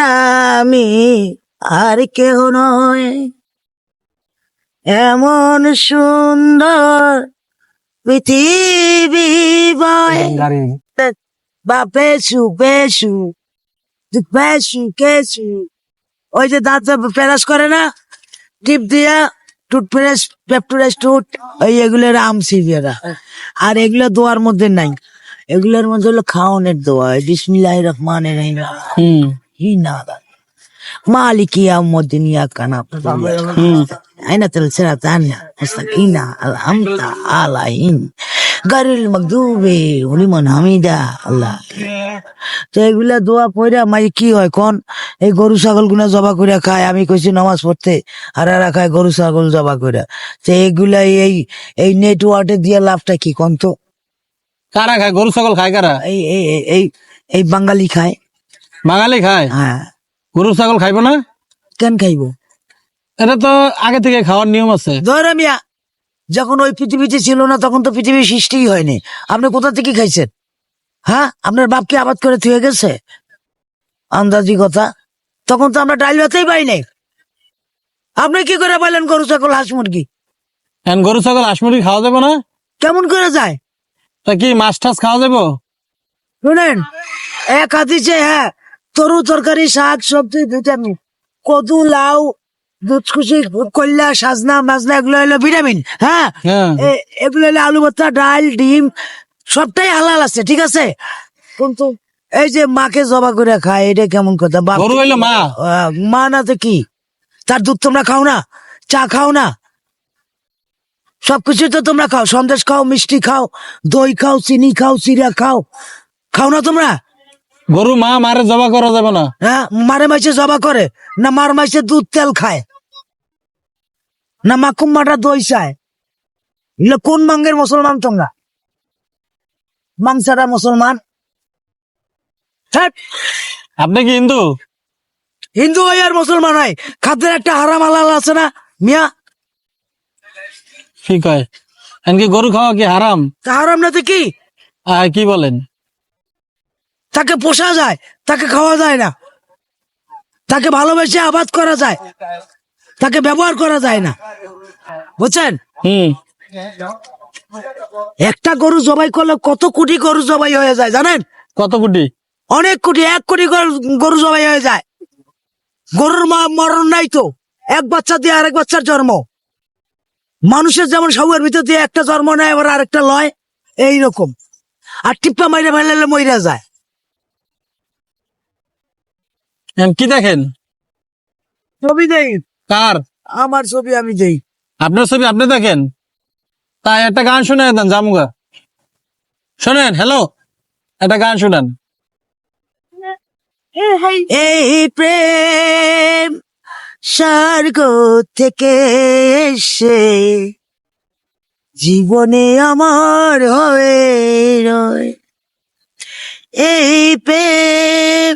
আমি আর কেহ নয়। এমন সুন্দর পৃথিবী বয়। বা পেশু পেশু পেশু কেশু ওই যে দাঁত প্যারাস করে না টিপ দিয়া টুথপেস্ট পেপটুরেস টুট ওই এগুলো রাম সিভিয়ারা আর এগুলো দোয়ার মধ্যে নাই। এগুলোর মধ্যে হলো খাওয়ানোর দোয়া বিসমিল্লাহ রহমানের রহিম। হুম। হিনা maliki yaumudin iyaka na'budu aina tilsiratan mustaqina alhamda alahin গারিল মকদুবে হলিমন Hamida আল্লাহ তো এগুলা দোয়া পড়া মাই কি হয় কোন? এই গরু ছাগলগুলা জবা করে খায়। আমি কইছি নামাজ পড়তে। আর এরা খায় গরু ছাগল জবা করে তো এইগুলা এই এই নেটওয়ার্কে দিয়ে লাভটা কি কোন তো? কারা খায়? গরু ছাগল খায় কারা? এই এই বাঙালি খায়। বাঙালি খায়? হ্যাঁ। গরু ছাগল খাইবো না? কেন খাইবো? এটা তো আগে থেকে খাওয়ার নিয়ম আছে। ধরে মিয়া যখন ওই পৃথিবীতে ছিল না তখন তো পৃথিবী সৃষ্টিই হয়নি। আপনি কোথা থেকে খাইছেন? হ্যাঁ? আপনার বাপকে আবাদ করে থুয়ে গেছে? আন্দাজি কথা। তখন তো আমরা ডাইল ভাতেই পাই নাই। আপনি কি করে পাইলেন গরু ছাগল হাঁস মুরগি? গরু ছাগল হাঁস মুরগি খাওয়া যাবে না? কেমন করে যায়? তা কি মাছ টাছ খাওয়া যাব? শুনেন এক হাতিছে হ্যাঁ তরু তরকারি শাক সবজি ভিটামিন কদু লাউ দুধকুচি কল্যা সাজনা মাজনা এগুলো হলো ভিটামিন হ্যাঁ? হ্যাঁ। এগুলো হলো আলু ভর্তা ডাল ডিম সবটাই হালাল আছে ঠিক আছে? কিন্তু এই যে মাকে জবা করে খায় এটা কেমন কথা? গরু হইল মা। মা না তো কি? তার দুধ তোমরা খাও না? চা খাও না? সবকিছু তো তোমরা খাও। সন্দেশ খাও মিষ্টি খাও দই খাও চিনি খাও চিরা খাও। খাও না তোমরা? গরু মা মারে জবা করা যাবে না। হ্যাঁ মারে মাইসে জবা করে না মার মাইসে দুধ তেল খায়। না মাকুম্মাটা দই চায়। এগুলো কোন মাঙ্গের মুসলমান তোমরা? মাংসারা মুসলমান। হ্যাঁ। আপনি কি হিন্দু? হিন্দু হয় আর মুসলমান হয়। খাদ্যের একটা হারাম হালাল আছে না মিয়া? কি কয়? এনকি গরু খাওয়া কি হারাম? হারাম না তো কি? কি বলেন? তাকে পোষা যায় তাকে খাওয়া যায় না। তাকে ভালোবেসে আবাদ করা যায় তাকে ব্যবহার করা যায় না। বুঝছেন? হুম। একটা গরু জবাই করলে কত কোটি গরু জবাই হয়ে যায় জানেন? কত কোটি? অনেক কোটি এক কোটি গরু- জবাই হয়ে যায়। গরুর মা মরণ নাই তো এক বাচ্চা দিয়ে আরেক বাচ্চার জন্ম। মানুষের যেমন সবের ভিতর দিয়ে একটা জন্ম নেয় আবার আরেকটা লয় এই রকম আর টিপ্পা মাইরে ফেলালে মইরা যায় এখন কি দেখেন? ছবি দেই। কার? আমার ছবি আমি দেই। আপনার ছবি আপনি দেখেন? তাই একটা গান শুনে দেন জামুগা। শোনেন হ্যালো একটা গান শুনেন। এই প্রেম স্বর্গ থেকে এসে জীবনে আমার হয়ে রয়। এই প্রেম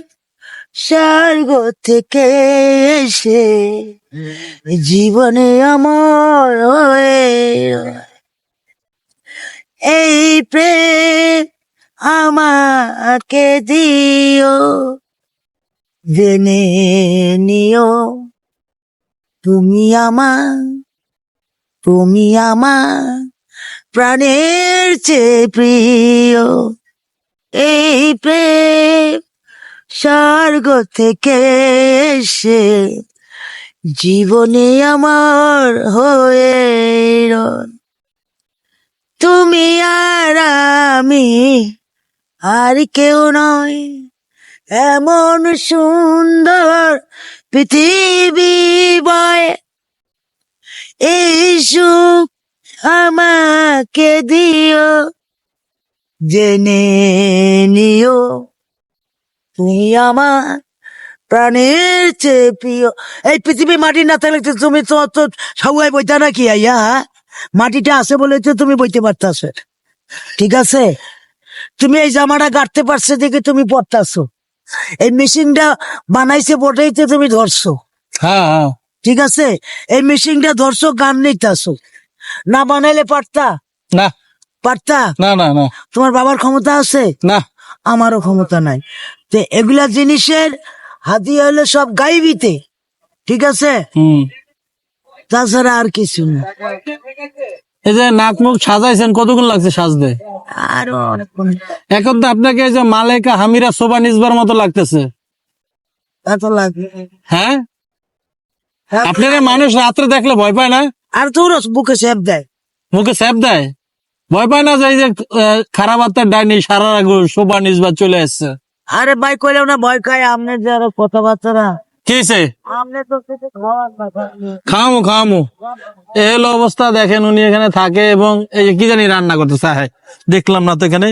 স্বর্গ থেকে এসে জীবনে আমার হয়ে এই প্রেম আমাকে দিও, জেনে নিও, তুমি আমার তুমি আমার প্রাণের চেয়ে প্রিয়। এই প্রেম স্বর্গ থেকে এসে জীবনে আমার হয়ে। তুমি আর আমি আর কেউ নয় এমন সুন্দর পৃথিবী বয় এই সুখ আমাকে দিও, জেনে নিও তুমি আমার প্রাণের চেয়ে প্রিয়। এই পৃথিবী মাটি না থাকলে তো তুমি তো তো সবাই বইতা নাকি আইয়া? মাটিটা আছে বলে তো তুমি বইতে পারতাছ। ঠিক আছে? তুমি এই জামাটা গাঁটতে পারছে দেখে তুমি পড়তাছো। এই মেশিনটা বানাইছে বটেই তো তুমি ধরছো। হ্যাঁ হ্যাঁ। ঠিক আছে? এই মেশিনটা ধরছো গান নিতাছো। না বানাইলে পারতা? না। পারতা? না না না। তোমার বাবার ক্ষমতা আছে? না। আমারও ক্ষমতা নাই। তো এগুলা জিনিসের হাদিয়া হলো সব গাইবিতে ঠিক আছে? তাছাড়া আর কিছু না। এই যে নাক মুখ সাজাইছেন কতক্ষণ লাগছে সাজতে? আরও এখন তো আপনাকে এই যে মালেকা হামিরা সোবা নিজবার মতো লাগতেছে। এত লাগবে হ্যাঁ? আপনারা মানুষ রাত্রে দেখলে ভয় পায় না? আর তোর বুকে সেপ দেয়। মুখে স্যাপ দেয়? ভয় পায় না যে এই যে খারাপ আত্মার ডাইনি সারা সোবা নিজবার চলে আসছে। আরে ভাই কইলেও না ভয় খায় আমনে যে আরও কথাবার্তা না কি হয়েছে আমনে তো কিছু না। খামু খামু অবস্থা দেখেন উনি এখানে থাকে এবং এই যে কি জানি রান্না করতে চায় দেখলাম না তো এখানে।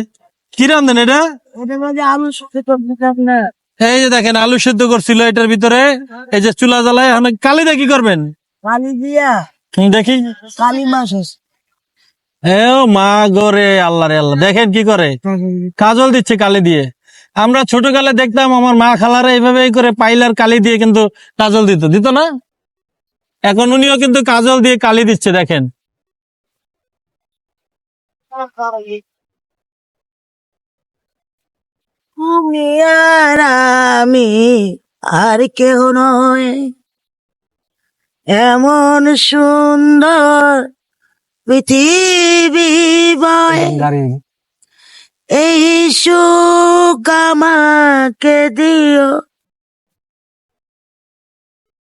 কি রান্ধেন এটা? এটা মানে আলু শুকে তো না। এই যে দেখেন আলু সেদ্ধ করছিল এটার ভিতরে। এই যে চুলা জ্বালায় এখন কালিদা কি করবেন? কালি দিয়া? দেখি। কালি মাছ এ মা গরে আল্লাহ রে আল্লাহ। দেখেন কি করে? কাজল দিচ্ছে কালি দিয়ে। আমরা ছোটকালে দেখতাম আমার মা খালারা এইভাবে এই করে পাইলার কালি দিয়ে কিন্তু কাজল দিত। দিত না? এখন উনিও কিন্তু কাজল দিয়ে কালি দিচ্ছে দেখেন। আর আমি আর কেহ নয়। এমন সুন্দর পৃথিবী বয়। এই সুখ আমাকে দিও।